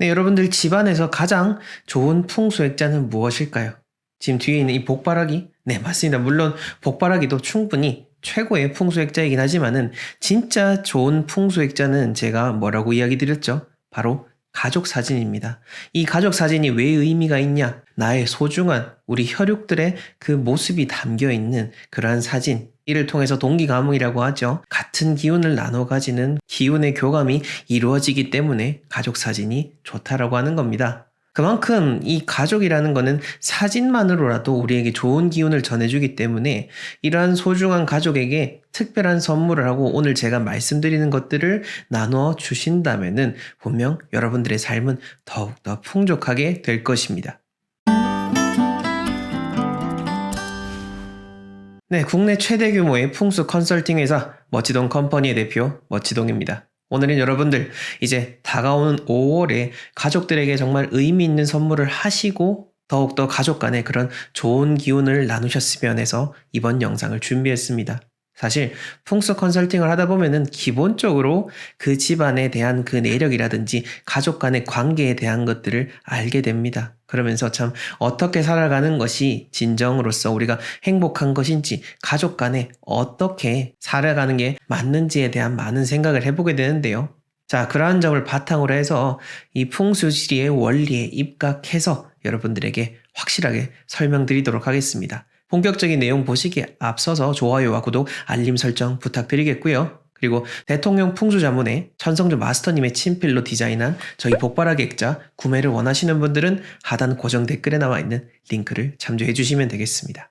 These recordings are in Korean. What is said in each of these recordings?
네, 여러분들 집안에서 가장 좋은 풍수액자는 무엇일까요? 지금 뒤에 있는 이 복바라기? 네, 맞습니다. 물론 복바라기도 충분히 최고의 풍수액자이긴 하지만은 진짜 좋은 풍수액자는 제가 뭐라고 이야기 드렸죠? 바로 가족 사진입니다. 이 가족 사진이 왜 의미가 있냐? 나의 소중한 우리 혈육들의 그 모습이 담겨 있는 그러한 사진. 이를 통해서 동기가몽이라고 하죠. 같은 기운을 나눠 가지는 기운의 교감이 이루어지기 때문에 가족 사진이 좋다라고 하는 겁니다. 그만큼 이 가족이라는 거는 사진만으로라도 우리에게 좋은 기운을 전해주기 때문에 이러한 소중한 가족에게 특별한 선물을 하고 오늘 제가 말씀드리는 것들을 나눠 주신다면은 분명 여러분들의 삶은 더욱더 풍족하게 될 것입니다. 네, 국내 최대 규모의 풍수 컨설팅 회사 멋지동 컴퍼니의 대표 멋지동입니다. 오늘은 여러분들 이제 다가오는 5월에 가족들에게 정말 의미 있는 선물을 하시고 더욱더 가족 간의 그런 좋은 기운을 나누셨으면 해서 이번 영상을 준비했습니다. 사실 풍수 컨설팅을 하다 보면은 기본적으로 그 집안에 대한 그 내력이라든지 가족 간의 관계에 대한 것들을 알게 됩니다. 그러면서 참 어떻게 살아가는 것이 진정으로서 우리가 행복한 것인지 가족 간에 어떻게 살아가는 게 맞는지에 대한 많은 생각을 해보게 되는데요. 자, 그러한 점을 바탕으로 해서 이 풍수지리의 원리에 입각해서 여러분들에게 확실하게 설명드리도록 하겠습니다. 본격적인 내용 보시기에 앞서서 좋아요와 구독, 알림 설정 부탁드리겠고요. 그리고 대통령 풍수자문에 천성주 마스터님의 친필로 디자인한 저희 복바라기 액자 구매를 원하시는 분들은 하단 고정 댓글에 나와 있는 링크를 참조해 주시면 되겠습니다.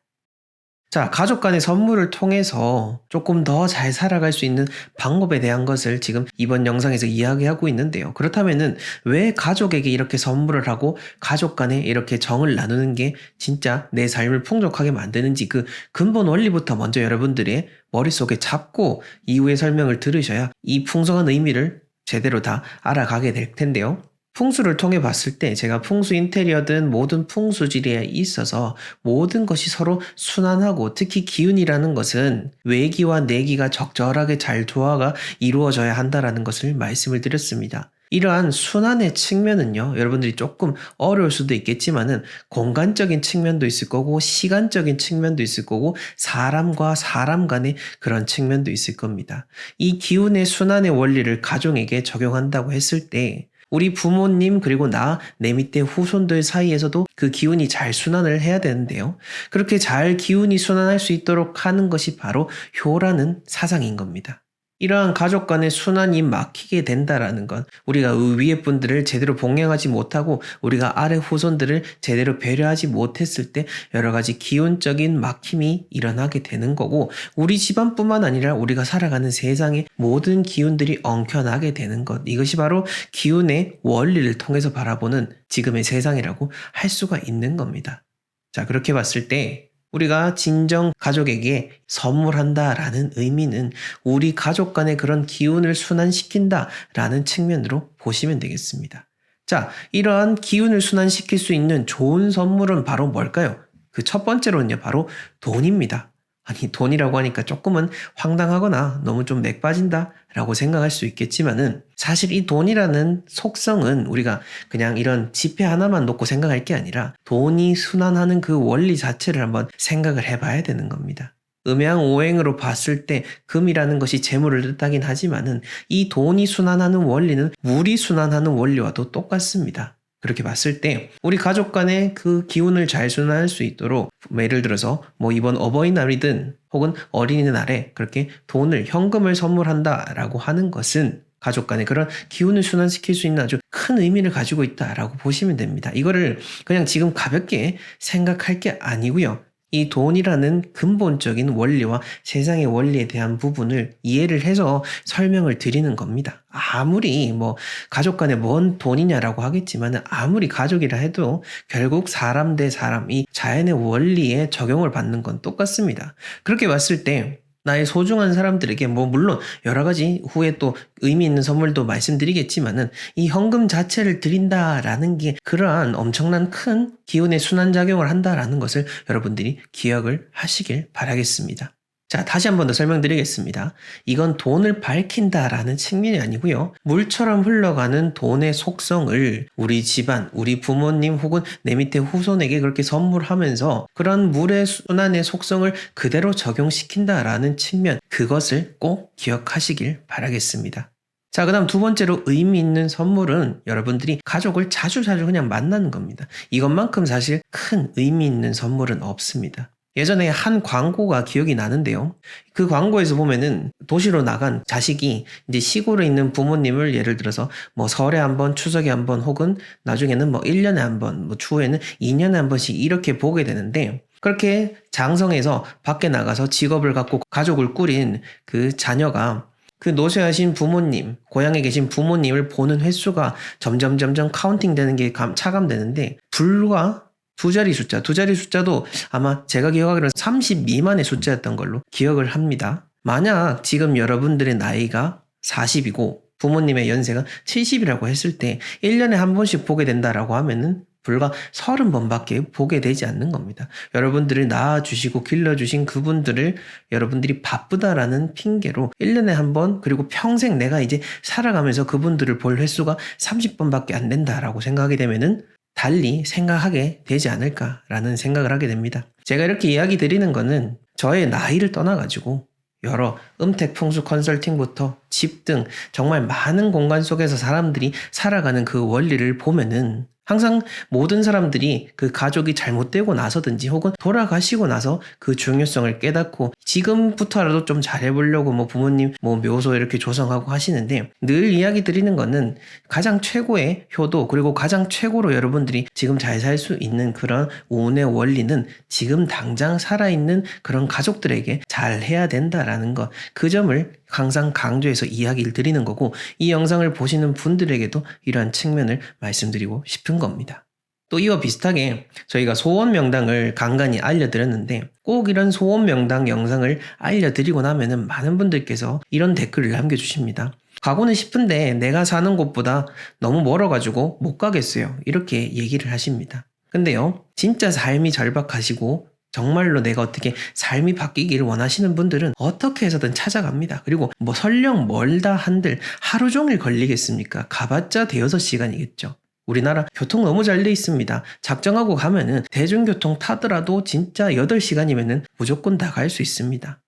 자, 가족 간의 선물을 통해서 조금 더 잘 살아갈 수 있는 방법에 대한 것을 지금 이번 영상에서 이야기하고 있는데요. 그렇다면은 왜 가족에게 이렇게 선물을 하고 가족 간에 이렇게 정을 나누는 게 진짜 내 삶을 풍족하게 만드는지 그 근본 원리부터 먼저 여러분들의 머릿속에 잡고 이후의 설명을 들으셔야 이 풍성한 의미를 제대로 다 알아가게 될 텐데요. 풍수를 통해 봤을 때 제가 풍수 인테리어든 모든 풍수지리에 있어서 모든 것이 서로 순환하고 특히 기운이라는 것은 외기와 내기가 적절하게 잘 조화가 이루어져야 한다라는 것을 말씀을 드렸습니다. 이러한 순환의 측면은요, 여러분들이 조금 어려울 수도 있겠지만은 공간적인 측면도 있을 거고 시간적인 측면도 있을 거고 사람과 사람 간의 그런 측면도 있을 겁니다. 이 기운의 순환의 원리를 가족에게 적용한다고 했을 때 우리 부모님 그리고 나, 내 밑에 후손들 사이에서도 그 기운이 잘 순환을 해야 되는데요. 그렇게 잘 기운이 순환할 수 있도록 하는 것이 바로 효라는 사상인 겁니다. 이러한 가족 간의 순환이 막히게 된다라는 건 우리가 위에 분들을 제대로 봉양하지 못하고 우리가 아래 후손들을 제대로 배려하지 못했을 때 여러 가지 기운적인 막힘이 일어나게 되는 거고 우리 집안뿐만 아니라 우리가 살아가는 세상의 모든 기운들이 엉켜나게 되는 것 이것이 바로 기운의 원리를 통해서 바라보는 지금의 세상이라고 할 수가 있는 겁니다. 자 그렇게 봤을 때 우리가 진정 가족에게 선물한다 라는 의미는 우리 가족 간의 그런 기운을 순환시킨다 라는 측면으로 보시면 되겠습니다. 자, 이러한 기운을 순환시킬 수 있는 좋은 선물은 바로 뭘까요? 그 첫 번째로는요, 바로 돈입니다. 아니, 돈이라고 하니까 조금은 황당하거나 너무 좀 맥 빠진다 라고 생각할 수 있겠지만은 사실 이 돈이라는 속성은 우리가 그냥 이런 지폐 하나만 놓고 생각할 게 아니라 돈이 순환하는 그 원리 자체를 한번 생각을 해봐야 되는 겁니다. 음양 오행으로 봤을 때 금이라는 것이 재물을 뜻하긴 하지만은 이 돈이 순환하는 원리는 물이 순환하는 원리와도 똑같습니다. 그렇게 봤을 때 우리 가족 간의 그 기운을 잘 순환할 수 있도록 뭐 예를 들어서 뭐 이번 어버이날이든 혹은 어린이날에 그렇게 돈을 현금을 선물한다라고 하는 것은 가족 간의 그런 기운을 순환시킬 수 있는 아주 큰 의미를 가지고 있다라고 보시면 됩니다. 이거를 그냥 지금 가볍게 생각할 게 아니고요. 이 돈이라는 근본적인 원리와 세상의 원리에 대한 부분을 이해를 해서 설명을 드리는 겁니다. 아무리 뭐 가족 간에 뭔 돈이냐라고 하겠지만 아무리 가족이라 해도 결국 사람 대 사람 이 자연의 원리에 적용을 받는 건 똑같습니다. 그렇게 봤을 때 나의 소중한 사람들에게 뭐 물론 여러 가지 후에 또 의미 있는 선물도 말씀드리겠지만은 이 현금 자체를 드린다라는 게 그러한 엄청난 큰 기운의 순환 작용을 한다라는 것을 여러분들이 기억을 하시길 바라겠습니다. 자, 다시 한 번 더 설명드리겠습니다. 이건 돈을 밝힌다라는 측면이 아니고요. 물처럼 흘러가는 돈의 속성을 우리 집안, 우리 부모님 혹은 내 밑에 후손에게 그렇게 선물하면서 그런 물의 순환의 속성을 그대로 적용시킨다라는 측면, 그것을 꼭 기억하시길 바라겠습니다. 자, 그 다음 두 번째로 의미 있는 선물은 여러분들이 가족을 자주자주 그냥 만나는 겁니다. 이것만큼 사실 큰 의미 있는 선물은 없습니다. 예전에 한 광고가 기억이 나는데요. 그 광고에서 보면은 도시로 나간 자식이 이제 시골에 있는 부모님을 예를 들어서 뭐 설에 한 번, 추석에 한 번, 혹은 나중에는 뭐 1년에 한 번, 뭐 추후에는 2년에 한 번씩 이렇게 보게 되는데 그렇게 장성에서 밖에 나가서 직업을 갖고 가족을 꾸린 그 자녀가 그 노쇠하신 부모님, 고향에 계신 부모님을 보는 횟수가 점점 점점 카운팅 되는 게 감- 차감되는데 불과 두 자리 숫자, 두 자리 숫자도 아마 제가 기억하기로는 30 미만의 숫자였던 걸로 기억을 합니다. 만약 지금 여러분들의 나이가 40이고 부모님의 연세가 70이라고 했을 때 1년에 한 번씩 보게 된다라고 하면은 불과 30번밖에 보게 되지 않는 겁니다. 여러분들을 낳아주시고 길러주신 그분들을 여러분들이 바쁘다라는 핑계로 1년에 한 번, 그리고 평생 내가 이제 살아가면서 그분들을 볼 횟수가 30번밖에 안 된다라고 생각하게 되면은 달리 생각하게 되지 않을까라는 생각을 하게 됩니다. 제가 이렇게 이야기 드리는 거는 저의 나이를 떠나가지고 여러 음택 풍수 컨설팅부터 집 등 정말 많은 공간 속에서 사람들이 살아가는 그 원리를 보면은 항상 모든 사람들이 그 가족이 잘못되고 나서든지 혹은 돌아가시고 나서 그 중요성을 깨닫고 지금부터라도 좀 잘해보려고 뭐 부모님 뭐 묘소 이렇게 조성하고 하시는데 늘 이야기 드리는 거는 가장 최고의 효도 그리고 가장 최고로 여러분들이 지금 잘 살 수 있는 그런 운의 원리는 지금 당장 살아있는 그런 가족들에게 잘 해야 된다라는 것 그 점을 항상 강조해서 이야기를 드리는 거고 이 영상을 보시는 분들에게도 이러한 측면을 말씀드리고 싶은 겁니다. 또 이와 비슷하게 저희가 소원 명당을 간간히 알려드렸는데 꼭 이런 소원 명당 영상을 알려드리고 나면은 많은 분들께서 이런 댓글을 남겨주십니다. 가고는 싶은데 내가 사는 곳보다 너무 멀어가지고 못 가겠어요. 이렇게 얘기를 하십니다. 근데요, 진짜 삶이 절박하시고 정말로 내가 어떻게 삶이 바뀌기를 원하시는 분들은 어떻게 해서든 찾아갑니다. 그리고 뭐 설령 멀다 한들 하루 종일 걸리겠습니까? 가봤자 대여섯 시간이겠죠. 우리나라 교통 너무 잘 돼 있습니다. 작정하고 가면은 대중교통 타더라도 진짜 8시간이면은 무조건 다 갈 수 있습니다.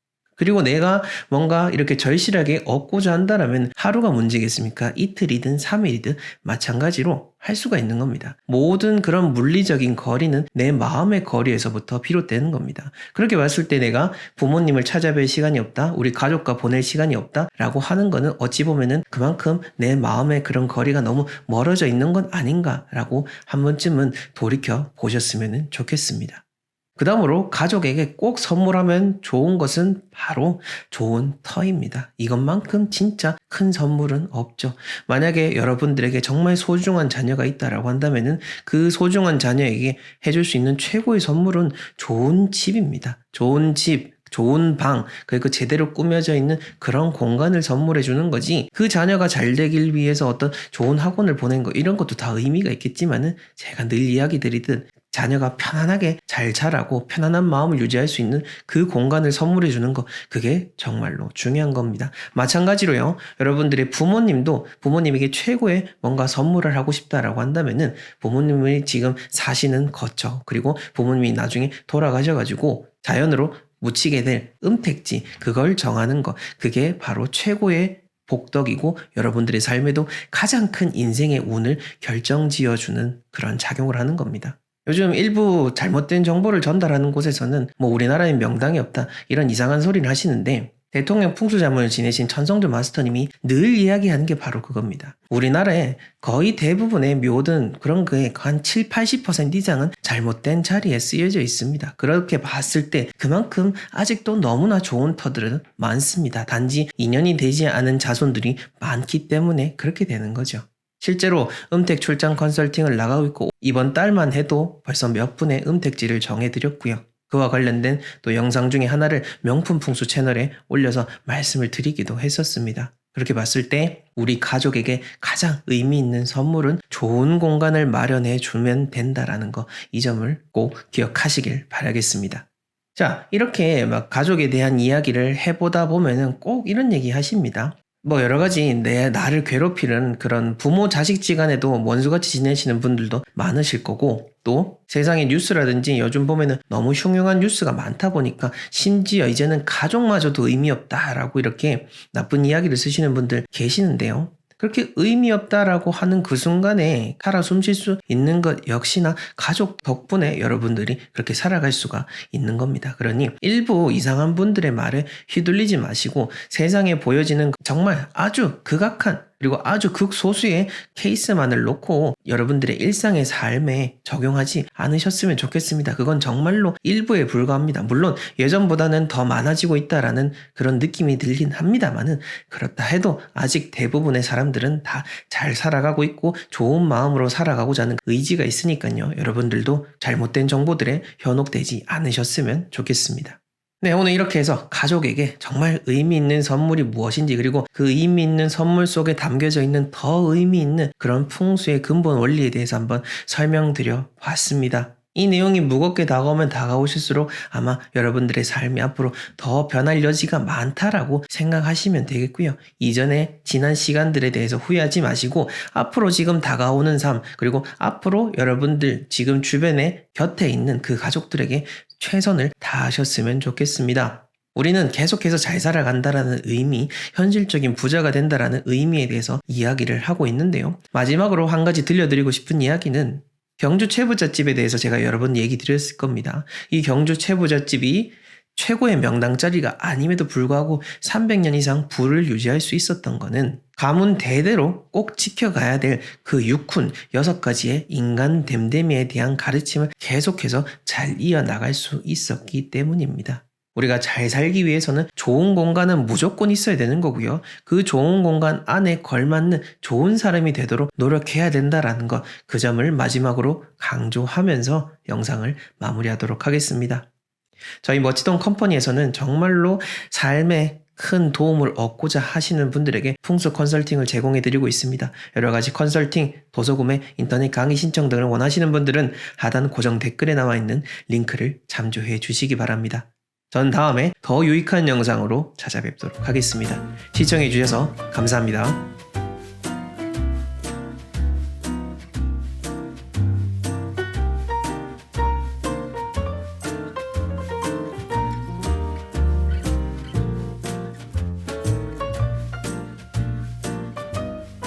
그리고 내가 뭔가 이렇게 절실하게 얻고자 한다라면 하루가 문제겠습니까? 이틀이든 3일이든 마찬가지로 할 수가 있는 겁니다. 모든 그런 물리적인 거리는 내 마음의 거리에서부터 비롯되는 겁니다. 그렇게 봤을 때 내가 부모님을 찾아뵐 시간이 없다, 우리 가족과 보낼 시간이 없다, 라고 하는 거는 어찌 보면은 그만큼 내 마음의 그런 거리가 너무 멀어져 있는 건 아닌가라고 한 번쯤은 돌이켜 보셨으면 좋겠습니다. 그 다음으로 가족에게 꼭 선물하면 좋은 것은 바로 좋은 터입니다. 이것만큼 진짜 큰 선물은 없죠. 만약에 여러분들에게 정말 소중한 자녀가 있다라고 한다면은 그 소중한 자녀에게 해줄 수 있는 최고의 선물은 좋은 집입니다. 좋은 집, 좋은 방, 그리고 제대로 꾸며져 있는 그런 공간을 선물해 주는 거지. 그 자녀가 잘 되길 위해서 어떤 좋은 학원을 보낸 거, 이런 것도 다 의미가 있겠지만은 제가 늘 이야기 드리듯 자녀가 편안하게 잘 자라고 편안한 마음을 유지할 수 있는 그 공간을 선물해 주는 거, 그게 정말로 중요한 겁니다. 마찬가지로요, 여러분들의 부모님도 부모님에게 최고의 뭔가 선물을 하고 싶다라고 한다면은 부모님이 지금 사시는 거처, 그리고 부모님이 나중에 돌아가셔 가지고 자연으로 묻히게 될 음택지, 그걸 정하는 것, 그게 바로 최고의 복덕이고 여러분들의 삶에도 가장 큰 인생의 운을 결정지어주는 그런 작용을 하는 겁니다. 요즘 일부 잘못된 정보를 전달하는 곳에서는 뭐 우리나라엔 명당이 없다 이런 이상한 소리를 하시는데 대통령 풍수자문을 지내신 천성조 마스터님이 늘 이야기하는 게 바로 그겁니다. 우리나라에 거의 대부분의 묘든 그런 그의 한 7, 80% 이상은 잘못된 자리에 쓰여져 있습니다. 그렇게 봤을 때 그만큼 아직도 너무나 좋은 터들은 많습니다. 단지 인연이 되지 않은 자손들이 많기 때문에 그렇게 되는 거죠. 실제로 음택 출장 컨설팅을 나가고 있고 이번 달만 해도 벌써 몇 분의 음택지를 정해드렸고요. 그와 관련된 또 영상 중에 하나를 명품 풍수 채널에 올려서 말씀을 드리기도 했었습니다. 그렇게 봤을 때 우리 가족에게 가장 의미 있는 선물은 좋은 공간을 마련해 주면 된다라는 거 이 점을 꼭 기억하시길 바라겠습니다. 자, 이렇게 막 가족에 대한 이야기를 해보다 보면은 꼭 이런 얘기 하십니다. 뭐 여러 가지 내 나를 괴롭히는 그런 부모 자식지 간에도 원수같이 지내시는 분들도 많으실 거고 또 세상의 뉴스라든지 요즘 보면은 너무 흉흉한 뉴스가 많다 보니까 심지어 이제는 가족마저도 의미 없다라고 이렇게 나쁜 이야기를 쓰시는 분들 계시는데요. 그렇게 의미 없다라고 하는 그 순간에 살아 숨쉴 수 있는 것 역시나 가족 덕분에 여러분들이 그렇게 살아갈 수가 있는 겁니다. 그러니 일부 이상한 분들의 말에 휘둘리지 마시고 세상에 보여지는 정말 아주 극악한 그리고 아주 극소수의 케이스만을 놓고 여러분들의 일상의 삶에 적용하지 않으셨으면 좋겠습니다. 그건 정말로 일부에 불과합니다. 물론 예전보다는 더 많아지고 있다라는 그런 느낌이 들긴 합니다만은 그렇다 해도 아직 대부분의 사람들은 다 잘 살아가고 있고 좋은 마음으로 살아가고자 하는 의지가 있으니까요. 여러분들도 잘못된 정보들에 현혹되지 않으셨으면 좋겠습니다. 네, 오늘 이렇게 해서 가족에게 정말 의미 있는 선물이 무엇인지 그리고 그 의미 있는 선물 속에 담겨져 있는 더 의미 있는 그런 풍수의 근본 원리에 대해서 한번 설명드려 봤습니다. 이 내용이 무겁게 다가오면 다가오실수록 아마 여러분들의 삶이 앞으로 더 변할 여지가 많다라고 생각하시면 되겠고요. 이전에 지난 시간들에 대해서 후회하지 마시고 앞으로 지금 다가오는 삶 그리고 앞으로 여러분들 지금 주변에 곁에 있는 그 가족들에게 최선을 다하셨으면 좋겠습니다. 우리는 계속해서 잘 살아간다라는 의미, 현실적인 부자가 된다라는 의미에 대해서 이야기를 하고 있는데요. 마지막으로 한 가지 들려드리고 싶은 이야기는 경주 최부잣집에 대해서 제가 여러 번 얘기 드렸을 겁니다. 이 경주 최부잣집이 최고의 명당 자리가 아님에도 불구하고 300년 이상 부를 유지할 수 있었던 거는 가문 대대로 꼭 지켜가야 될 그 육훈 여섯 가지의 인간 됨됨이에 대한 가르침을 계속해서 잘 이어나갈 수 있었기 때문입니다. 우리가 잘 살기 위해서는 좋은 공간은 무조건 있어야 되는 거고요. 그 좋은 공간 안에 걸맞는 좋은 사람이 되도록 노력해야 된다라는 것, 그 점을 마지막으로 강조하면서 영상을 마무리하도록 하겠습니다. 저희 멋지동 컴퍼니에서는 정말로 삶에 큰 도움을 얻고자 하시는 분들에게 풍수 컨설팅을 제공해 드리고 있습니다. 여러 가지 컨설팅, 도서 구매, 인터넷 강의 신청 등을 원하시는 분들은 하단 고정 댓글에 나와 있는 링크를 참조해 주시기 바랍니다. 전 다음에 더 유익한 영상으로 찾아뵙도록 하겠습니다. 시청해 주셔서 감사합니다.